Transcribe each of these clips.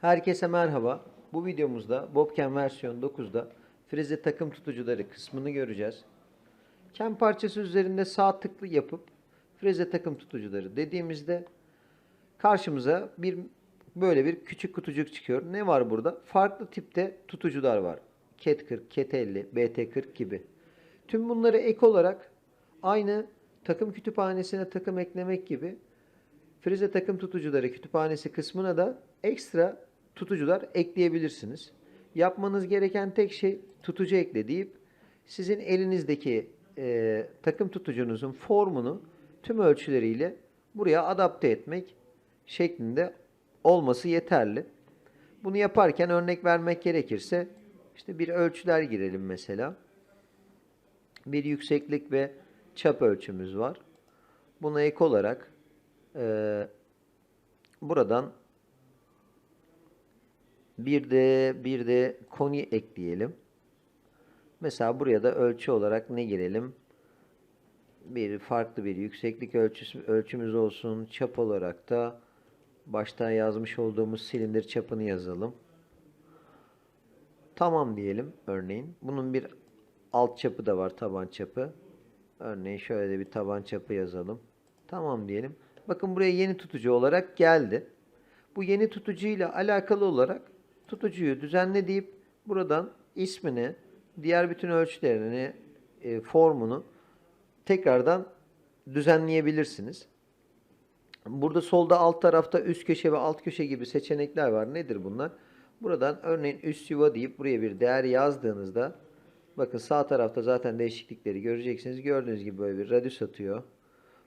Herkese merhaba. Bu videomuzda Bobken versiyon 9'da frize takım tutucuları kısmını göreceğiz. Kem parçası üzerinde sağ tıklı yapıp frize takım tutucuları dediğimizde karşımıza bir böyle bir küçük kutucuk çıkıyor. Ne var burada? Farklı tipte tutucular var. Cat 40, Cat 50, BT 40 gibi. Tüm bunları ek olarak aynı takım kütüphanesine takım eklemek gibi Frize takım tutucuları kütüphanesi kısmına da ekstra tutucular ekleyebilirsiniz. Yapmanız gereken tek şey tutucu ekle deyip sizin elinizdeki e, takım tutucunuzun formunu tüm ölçüleriyle buraya adapte etmek şeklinde olması yeterli. Bunu yaparken örnek vermek gerekirse işte bir ölçüler girelim mesela. Bir yükseklik ve çap ölçümüz var. Buna ek olarak ee, buradan bir de bir de koni ekleyelim. Mesela buraya da ölçü olarak ne girelim? Bir farklı bir yükseklik ölçüsü, ölçümüz olsun. Çap olarak da baştan yazmış olduğumuz silindir çapını yazalım. Tamam diyelim örneğin. Bunun bir alt çapı da var taban çapı. Örneğin şöyle de bir taban çapı yazalım. Tamam diyelim. Bakın buraya yeni tutucu olarak geldi. Bu yeni tutucuyla alakalı olarak tutucuyu düzenle deyip buradan ismini, diğer bütün ölçülerini, e, formunu tekrardan düzenleyebilirsiniz. Burada solda alt tarafta üst köşe ve alt köşe gibi seçenekler var. Nedir bunlar? Buradan örneğin üst yuva deyip buraya bir değer yazdığınızda bakın sağ tarafta zaten değişiklikleri göreceksiniz. Gördüğünüz gibi böyle bir radius atıyor.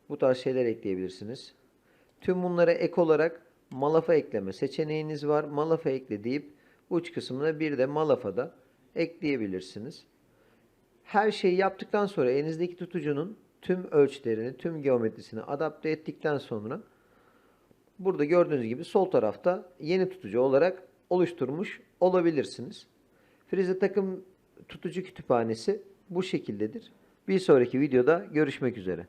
Bu tarz şeyler ekleyebilirsiniz. Tüm bunlara ek olarak malafa ekleme seçeneğiniz var. Malafa ekle deyip uç kısmına bir de malafa da ekleyebilirsiniz. Her şeyi yaptıktan sonra elinizdeki tutucunun tüm ölçülerini, tüm geometrisini adapte ettikten sonra burada gördüğünüz gibi sol tarafta yeni tutucu olarak oluşturmuş olabilirsiniz. Frize takım tutucu kütüphanesi bu şekildedir. Bir sonraki videoda görüşmek üzere.